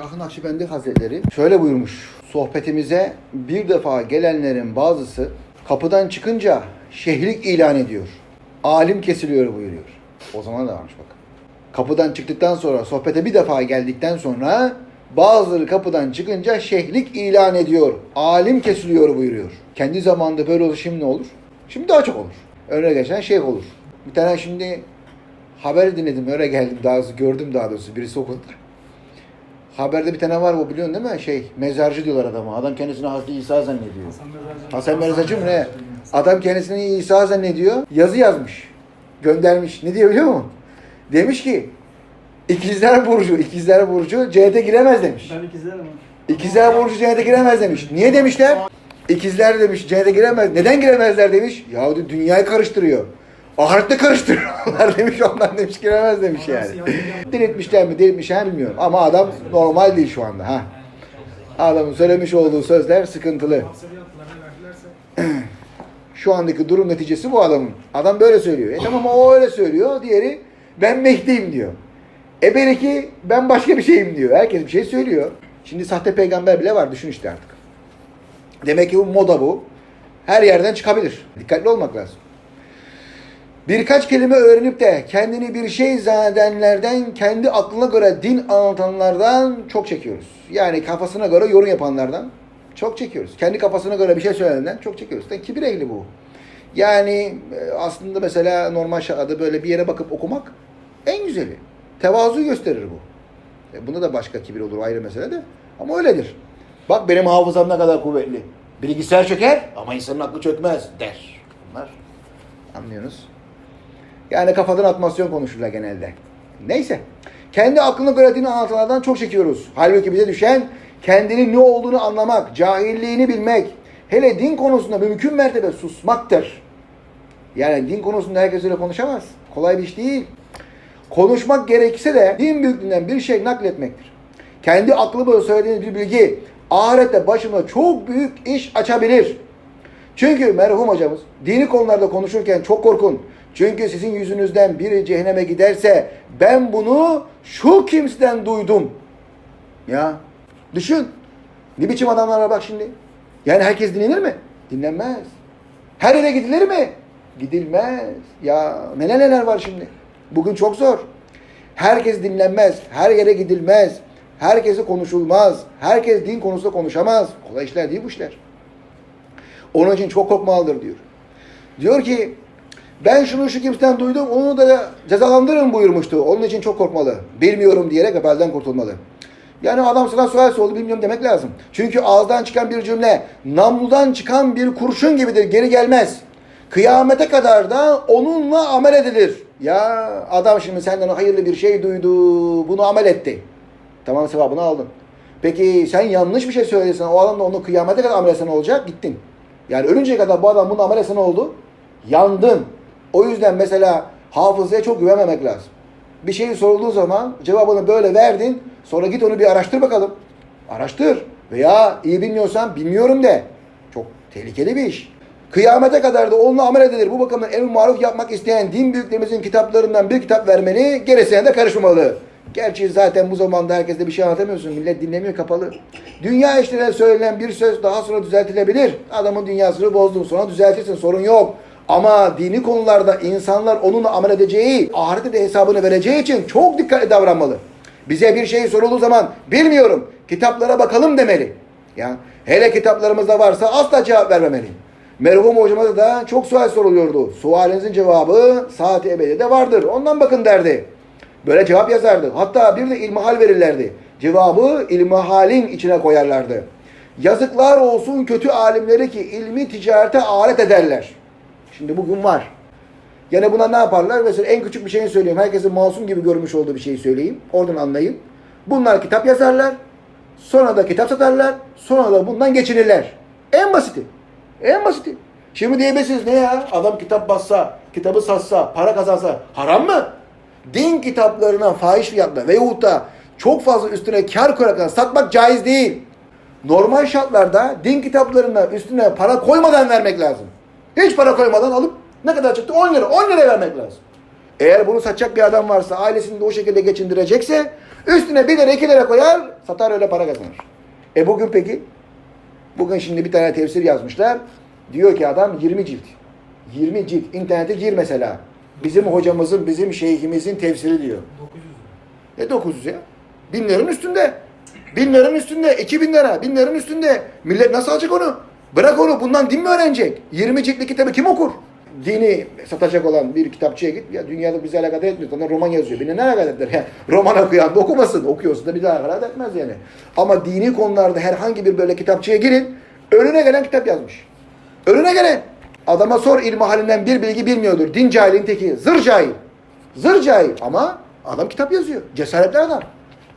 Şahın Nakşibendi Hazretleri şöyle buyurmuş. Sohbetimize bir defa gelenlerin bazısı kapıdan çıkınca şehlik ilan ediyor. Alim kesiliyor buyuruyor. O zaman da varmış bak. Kapıdan çıktıktan sonra sohbete bir defa geldikten sonra bazıları kapıdan çıkınca şehlik ilan ediyor. Alim kesiliyor buyuruyor. Kendi zamanında böyle olur şimdi ne olur? Şimdi daha çok olur. Önüne geçen şeyh olur. Bir tane şimdi haber dinledim öyle geldim daha gördüm daha doğrusu birisi okudu. Haberde bir tane var bu biliyorsun değil mi? Şey mezarcı diyorlar adama. Adam kendisini Hazreti İsa zannediyor. Hasan Mezarcı mı ne? Adam kendisini İsa zannediyor. Yazı yazmış. Göndermiş. Ne diyor biliyor musun? Demiş ki İkizler Burcu, İkizler Burcu cennete giremez demiş. Ben ikizlerim. İkizler Burcu cennete giremez demiş. Niye demişler? İkizler demiş cennete giremez. Neden giremezler demiş. Ya diyor, dünyayı karıştırıyor. Ahirette karıştırıyorlar demiş. Ondan demiş giremez demiş yani. Diriltmişler mi diriltmişler mi bilmiyorum. Ama adam normal değil şu anda. ha. Adamın söylemiş olduğu sözler sıkıntılı. Şu andaki durum neticesi bu adamın. Adam böyle söylüyor. E tamam o öyle söylüyor. Diğeri ben Mehdi'yim diyor. E belki ben başka bir şeyim diyor. Herkes bir şey söylüyor. Şimdi sahte peygamber bile var. Düşün işte artık. Demek ki bu moda bu. Her yerden çıkabilir. Dikkatli olmak lazım. Birkaç kelime öğrenip de kendini bir şey zannedenlerden, kendi aklına göre din anlatanlardan çok çekiyoruz. Yani kafasına göre yorum yapanlardan çok çekiyoruz. Kendi kafasına göre bir şey söylenenden çok çekiyoruz. Yani kibir ehli bu. Yani e, aslında mesela normal şartlarda böyle bir yere bakıp okumak en güzeli. Tevazu gösterir bu. E, bunda da başka kibir olur ayrı mesele de. Ama öyledir. Bak benim hafızam ne kadar kuvvetli. Bilgisayar çöker ama insanın aklı çökmez der. Bunlar anlıyorsunuz. Yani kafadan atmasyon konuşurlar genelde. Neyse. Kendi aklına göre dini çok çekiyoruz. Halbuki bize düşen kendinin ne olduğunu anlamak, cahilliğini bilmek, hele din konusunda mümkün mertebe susmaktır. Yani din konusunda herkes öyle konuşamaz. Kolay bir iş değil. Konuşmak gerekse de din büyüklüğünden bir şey nakletmektir. Kendi aklı söylediğiniz bir bilgi ahirette başıma çok büyük iş açabilir. Çünkü merhum hocamız dini konularda konuşurken çok korkun. Çünkü sizin yüzünüzden biri cehenneme giderse ben bunu şu kimseden duydum. Ya düşün. Ne biçim adamlar var bak şimdi. Yani herkes dinlenir mi? Dinlenmez. Her yere gidilir mi? Gidilmez. Ya neler neler var şimdi. Bugün çok zor. Herkes dinlenmez. Her yere gidilmez. Herkesi konuşulmaz. Herkes din konusunda konuşamaz. Kolay işler değil bu işler. Onun için çok korkmalıdır diyor. Diyor ki ben şunu şu kimseden duydum onu da cezalandırın buyurmuştu. Onun için çok korkmalı. Bilmiyorum diyerek vebelden kurtulmalı. Yani adam sana sual sordu bilmiyorum demek lazım. Çünkü ağızdan çıkan bir cümle namludan çıkan bir kurşun gibidir geri gelmez. Kıyamete kadar da onunla amel edilir. Ya adam şimdi senden hayırlı bir şey duydu bunu amel etti. Tamam sevabını aldın. Peki sen yanlış bir şey söylesen o adam da onu kıyamete kadar amel etsen olacak gittin. Yani ölünceye kadar bu adam bunu amel etsen oldu? Yandın. O yüzden mesela hafızaya çok güvenmemek lazım. Bir şey sorulduğu zaman cevabını böyle verdin. Sonra git onu bir araştır bakalım. Araştır. Veya iyi bilmiyorsan bilmiyorum de. Çok tehlikeli bir iş. Kıyamete kadar da onunla amel edilir. Bu bakımdan emr maruf yapmak isteyen din büyüklerimizin kitaplarından bir kitap vermeni gerisine de karışmamalı. Gerçi zaten bu zamanda herkese bir şey anlatamıyorsun. Millet dinlemiyor kapalı. Dünya işlerine söylenen bir söz daha sonra düzeltilebilir. Adamın dünyasını bozdun sonra düzeltirsin sorun yok. Ama dini konularda insanlar onunla amel edeceği, ahirette de hesabını vereceği için çok dikkatli davranmalı. Bize bir şey sorulduğu zaman bilmiyorum, kitaplara bakalım demeli. Ya hele kitaplarımızda varsa asla cevap vermemeli. Merhum hocamıza da çok sual soruluyordu. Sualinizin cevabı saati ebedide vardır. Ondan bakın derdi. Böyle cevap yazardı. Hatta bir de ilmihal verirlerdi. Cevabı ilmihalin içine koyarlardı. Yazıklar olsun kötü alimleri ki ilmi ticarete alet ederler. Şimdi bugün var. Yani buna ne yaparlar? Mesela en küçük bir şeyi söyleyeyim. Herkesin masum gibi görmüş olduğu bir şeyi söyleyeyim. Oradan anlayın. Bunlar kitap yazarlar. Sonra da kitap satarlar. Sonra da bundan geçinirler. En basiti. En basiti. Şimdi diyebilirsiniz ne ya? Adam kitap bassa, kitabı satsa, para kazansa haram mı? Din kitaplarına fahiş fiyatla veyahut da çok fazla üstüne kar koyarak satmak caiz değil. Normal şartlarda din kitaplarına üstüne para koymadan vermek lazım. Hiç para koymadan alıp ne kadar çıktı? 10 lira. 10 liraya vermek lazım. Eğer bunu satacak bir adam varsa, ailesini de o şekilde geçindirecekse Üstüne 1 lira 2 lira koyar satar öyle para kazanır. E bugün peki? Bugün şimdi bir tane tefsir yazmışlar. Diyor ki adam 20 cilt. 20 cilt. İnternete gir mesela. Bizim hocamızın, bizim şeyhimizin tefsiri diyor. 900 lira. E 900 ya. Bin liranın üstünde. Bin liranın üstünde. 2000 lira. Bin liranın üstünde. Millet nasıl alacak onu? Bırak onu. Bundan din mi öğrenecek? 20 ciltli kitabı kim okur? Dini satacak olan bir kitapçıya git. Ya dünyada bizi alakadar etmiyor. Onlar roman yazıyor. Beni ne alakadar eder? Roman okuyan okumasın. Okuyorsa da daha alakadar etmez yani. Ama dini konularda herhangi bir böyle kitapçıya girin. Önüne gelen kitap yazmış. Önüne gelen. Adama sor ilmi halinden bir bilgi bilmiyordur. Din cahilin teki. Zır cahil. Zır cahil. Ama adam kitap yazıyor. Cesaretli adam.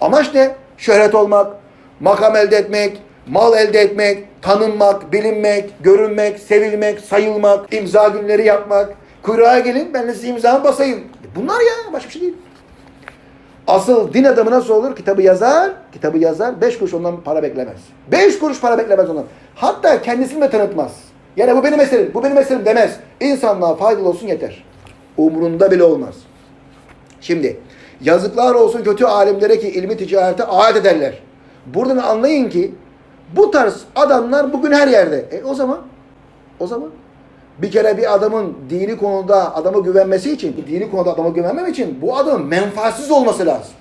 Amaç ne? Şöhret olmak, makam elde etmek, mal elde etmek, tanınmak, bilinmek, görünmek, sevilmek, sayılmak, imza günleri yapmak. Kuyruğa gelin ben de size imzamı basayım. Bunlar ya başka bir şey değil. Asıl din adamı nasıl olur? Kitabı yazar, kitabı yazar, beş kuruş ondan para beklemez. Beş kuruş para beklemez ondan. Hatta kendisini de tanıtmaz. Yani bu benim eserim, bu benim eserim demez. İnsanlığa faydalı olsun yeter. Umrunda bile olmaz. Şimdi yazıklar olsun kötü alimlere ki ilmi ticarete alet ederler. Buradan anlayın ki bu tarz adamlar bugün her yerde. E o zaman o zaman bir kere bir adamın dini konuda adama güvenmesi için, dini konuda adama güvenmem için bu adamın menfaatsiz olması lazım.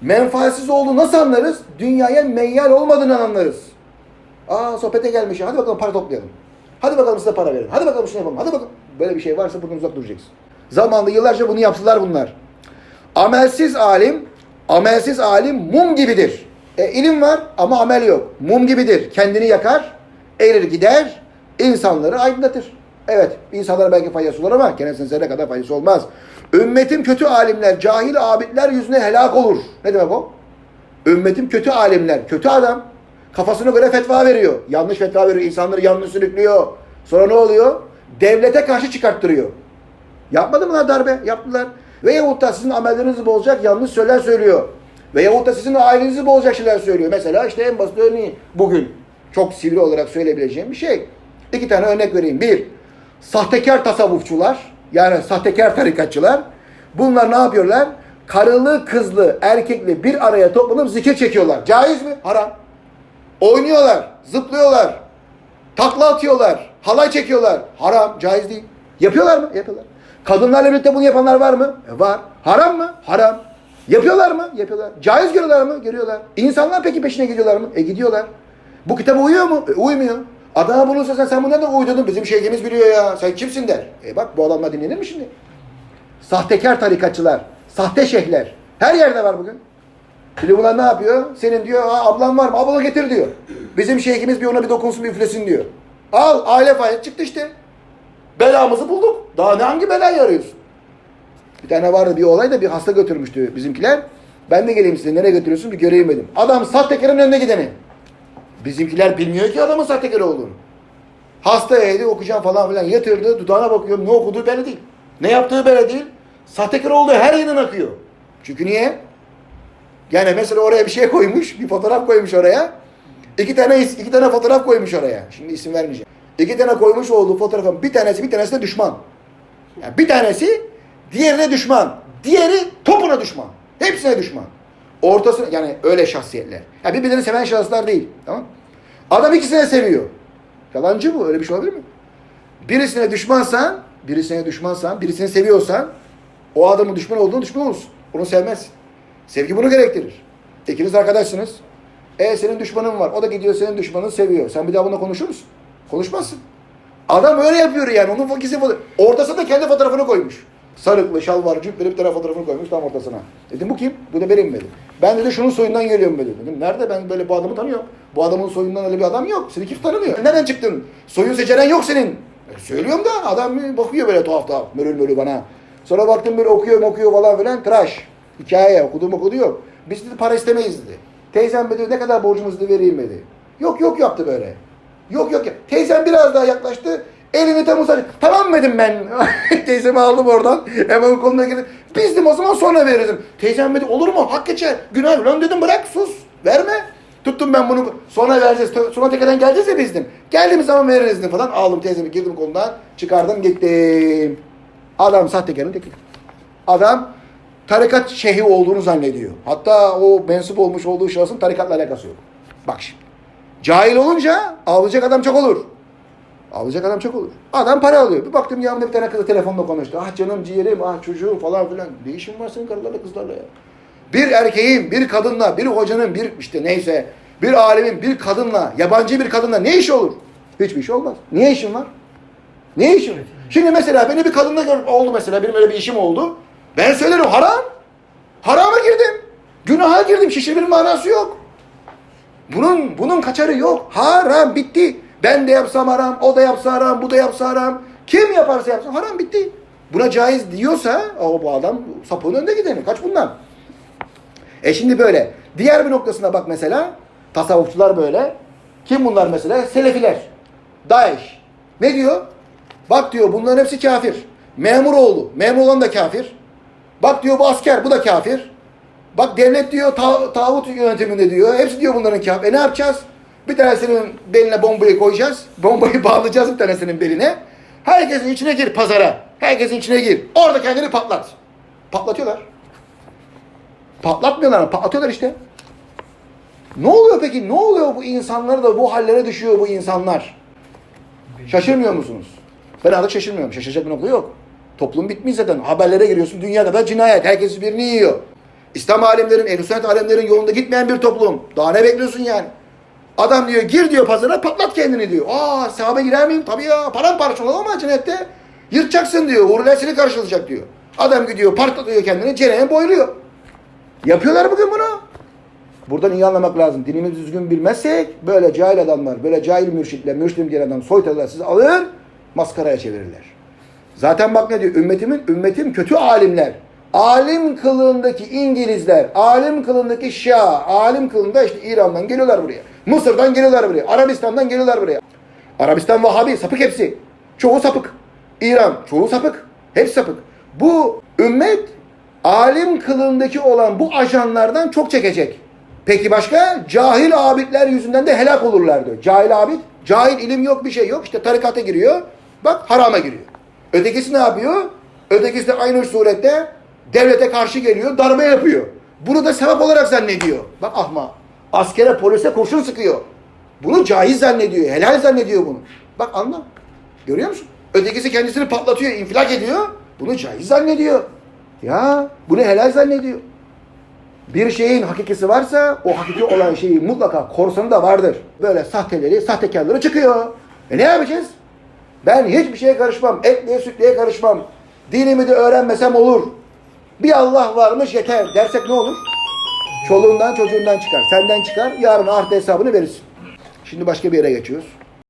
Menfaatsiz olduğunu nasıl anlarız? Dünyaya meyyal olmadığını anlarız. Aa sohbete gelmiş. Hadi bakalım para toplayalım. Hadi bakalım size para verelim. Hadi bakalım şunu yapalım. Hadi bakalım. Böyle bir şey varsa buradan uzak duracaksın. Zamanında yıllarca bunu yaptılar bunlar. Amelsiz alim, amelsiz alim mum gibidir. E, ilim var ama amel yok. Mum gibidir. Kendini yakar, erir gider, insanları aydınlatır. Evet, insanlara belki faydası olur ama kendisine zerre kadar faydası olmaz. Ümmetim kötü alimler, cahil abidler yüzüne helak olur. Ne demek o? Ümmetim kötü alimler, kötü adam. Kafasına göre fetva veriyor. Yanlış fetva veriyor, insanları yanlış sürüklüyor. Sonra ne oluyor? Devlete karşı çıkarttırıyor. Yapmadı mı lan darbe? Yaptılar. Veyahut da sizin amellerinizi bozacak yanlış söyler söylüyor. Veyahut da sizin ailenizi bozacak şeyler söylüyor. Mesela işte en basit örneği bugün çok sivri olarak söyleyebileceğim bir şey. İki tane örnek vereyim. Bir, sahtekar tasavvufçular yani sahtekar tarikatçılar bunlar ne yapıyorlar? Karılı kızlı erkekli bir araya toplanıp zikir çekiyorlar. Caiz mi? Haram. Oynuyorlar, zıplıyorlar, takla atıyorlar, halay çekiyorlar. Haram, caiz değil. Yapıyorlar mı? Yapıyorlar. Kadınlarla birlikte bunu yapanlar var mı? E, var. Haram mı? Haram. Yapıyorlar mı? Yapıyorlar. Caiz görüyorlar mı? Görüyorlar. İnsanlar peki peşine gidiyorlar mı? E gidiyorlar. Bu kitaba uyuyor mu? E, uymuyor. Adama bunu söylesen sen bu nereden uydurdun? Bizim şeyhimiz biliyor ya. Sen kimsin der. E bak bu adamlar dinlenir mi şimdi? Sahtekar tarikatçılar, sahte şeyhler. Her yerde var bugün. Şimdi bunlar ne yapıyor? Senin diyor "Aa, ablan var mı? Abla getir diyor. Bizim şeyhimiz bir ona bir dokunsun bir üflesin diyor. Al aile fayet çıktı işte. Belamızı bulduk. Daha ne hangi belayı arıyorsun? Bir tane vardı bir olay da bir hasta götürmüştü bizimkiler. Ben de geleyim size nereye götürüyorsun bir göreyim dedim. Adam sahtekarın önüne gideni. Bizimkiler bilmiyor ki adamın sahtekar olduğunu. Hastaydı okuyacağım falan filan yatırdı dudağına bakıyorum ne okuduğu belli değil. Ne yaptığı belli değil. Sahtekar olduğu her yerden akıyor. Çünkü niye? Yani mesela oraya bir şey koymuş, bir fotoğraf koymuş oraya. İki tane iki tane fotoğraf koymuş oraya. Şimdi isim vermeyeceğim. İki tane koymuş olduğu fotoğrafın bir tanesi bir tanesi de düşman. Yani bir tanesi diğerine düşman. Diğeri topuna düşman. Hepsine düşman. Ortası yani öyle şahsiyetler. Yani birbirlerini seven şahıslar değil. Tamam? Adam ikisini seviyor. Yalancı bu. Öyle bir şey olabilir mi? Birisine düşmansan, birisine düşmansan, birisini seviyorsan o adamın düşman olduğunu düşman olursun. Onu sevmezsin. Sevgi bunu gerektirir. İkiniz arkadaşsınız. E senin düşmanın var. O da gidiyor senin düşmanını seviyor. Sen bir daha bununla konuşur musun? Konuşmazsın. Adam öyle yapıyor yani. Onun fakisi Ortasına da kendi fotoğrafını koymuş. Sarıklı, şalvar, cübbeli bir tane fotoğrafını koymuş tam ortasına. Dedim bu kim? Bu da benim dedi. Ben dedi şunun soyundan geliyorum dedi. Dedim nerede ben böyle bu adamı tanıyorum. Bu adamın soyundan öyle bir adam yok. Seni kim tanımıyor? Nereden çıktın? Soyun seceren yok senin. E, söylüyorum da adam bakıyor böyle tuhaf tuhaf. Mörül mörül bana. Sonra baktım böyle okuyor okuyor falan filan. Tıraş. Hikaye okuduğum okudu yok. Biz dedi para istemeyiz dedi. Teyzem dedi ne kadar borcumuz dedi vereyim dedi. Yok yok yaptı böyle. Yok yok. Teyzem biraz daha yaklaştı. Elini tam uzattı. Tamam dedim ben. Teyzemi aldım oradan. Hemen koluna girdim. Bizdim o zaman sonra verirdim. Teyzem dedi olur mu? Hak geçer. Günah. Lan dedim bırak sus. Verme. Tuttum ben bunu. Sonra vereceğiz. Sonra tekrardan geleceğiz ya bizdim. Geldiğimiz zaman veririz dedim falan. Aldım teyzemi girdim kolundan. Çıkardım gittim. Adam sahtekarın teki. Adam tarikat şeyhi olduğunu zannediyor. Hatta o mensup olmuş olduğu şahsın tarikatla alakası yok. Bak şimdi. Cahil olunca ağlayacak adam çok olur. Ağlayacak adam çok olur. Adam para alıyor. Bir baktım yanımda bir tane kızla telefonla konuştu. Ah canım ciğerim, ah çocuğum falan filan. Ne işin var senin karılarla kızlarla ya? Bir erkeğin, bir kadınla, bir hocanın, bir işte neyse, bir alemin, bir kadınla, yabancı bir kadınla ne işi olur? Hiçbir iş olmaz. Niye işin var? Ne işin var? Şimdi mesela beni bir kadınla gör oldu mesela, benim öyle bir işim oldu. Ben söylerim haram. Harama girdim. Günaha girdim. Şişirmenin manası yok. Bunun bunun kaçarı yok. Haram bitti. Ben de yapsam haram, o da yapsa haram, bu da yapsa haram. Kim yaparsa yapsın haram bitti. Buna caiz diyorsa o bu adam sapığın önünde gideni. Kaç bundan? E şimdi böyle. Diğer bir noktasına bak mesela. Tasavvufçular böyle. Kim bunlar mesela? Selefiler. Daesh. Ne diyor? Bak diyor bunların hepsi kafir. Memur oğlu. Memur olan da kafir. Bak diyor bu asker. Bu da kafir. Bak devlet diyor ta tağut yönetiminde diyor. Hepsi diyor bunların kafir. E ne yapacağız? Bir tanesinin beline bombayı koyacağız. Bombayı bağlayacağız bir tanesinin beline. Herkesin içine gir pazara. Herkesin içine gir. Orada kendini patlat. Patlatıyorlar. Patlatmıyorlar ama patlatıyorlar işte. Ne oluyor peki? Ne oluyor bu insanlara da bu hallere düşüyor bu insanlar? Şaşırmıyor musunuz? Ben artık şaşırmıyorum. Şaşıracak bir nokta yok. Toplum bitmiş zaten. Haberlere giriyorsun. Dünya kadar cinayet. Herkes birini yiyor. İslam alemlerin, ehl alemlerin yolunda gitmeyen bir toplum. Daha ne bekliyorsun yani? Adam diyor gir diyor pazara patlat kendini diyor. Aa sahabe girer miyim? Tabii ya paramparça olur ama cennette yırtacaksın diyor. Huriler seni karşılayacak diyor. Adam gidiyor patlatıyor kendini cehenneme boyluyor. Yapıyorlar bugün bunu. Buradan iyi anlamak lazım. Dinimizi düzgün bilmezsek böyle cahil adamlar, böyle cahil mürşitler, mürşidim diyen adam soytarılar sizi alır, maskaraya çevirirler. Zaten bak ne diyor? Ümmetimin, ümmetim kötü alimler. Alim kılığındaki İngilizler, alim kılığındaki Şia, alim kılığında işte İran'dan geliyorlar buraya. Mısır'dan geliyorlar buraya. Arabistan'dan geliyorlar buraya. Arabistan Vahabi, sapık hepsi. Çoğu sapık. İran, çoğu sapık. Hepsi sapık. Bu ümmet alim kılığındaki olan bu ajanlardan çok çekecek. Peki başka? Cahil abidler yüzünden de helak olurlar diyor. Cahil abid, cahil ilim yok bir şey yok. İşte tarikata giriyor. Bak harama giriyor. Ötekisi ne yapıyor? Ötekisi de aynı surette devlete karşı geliyor, darbe yapıyor. Bunu da sevap olarak zannediyor. Bak ahma. Askere, polise kurşun sıkıyor. Bunu caiz zannediyor, helal zannediyor bunu. Bak anla. Görüyor musun? Ötekisi kendisini patlatıyor, infilak ediyor. Bunu caiz zannediyor. Ya bunu helal zannediyor. Bir şeyin hakikisi varsa o hakiki olan şeyi mutlaka korsanı da vardır. Böyle sahteleri, sahtekarları çıkıyor. E ne yapacağız? Ben hiçbir şeye karışmam. Etliye sütlüye karışmam. Dinimi de öğrenmesem olur. Bir Allah varmış yeter dersek ne olur? Çoluğundan çocuğundan çıkar. Senden çıkar. Yarın ahde hesabını verirsin. Şimdi başka bir yere geçiyoruz.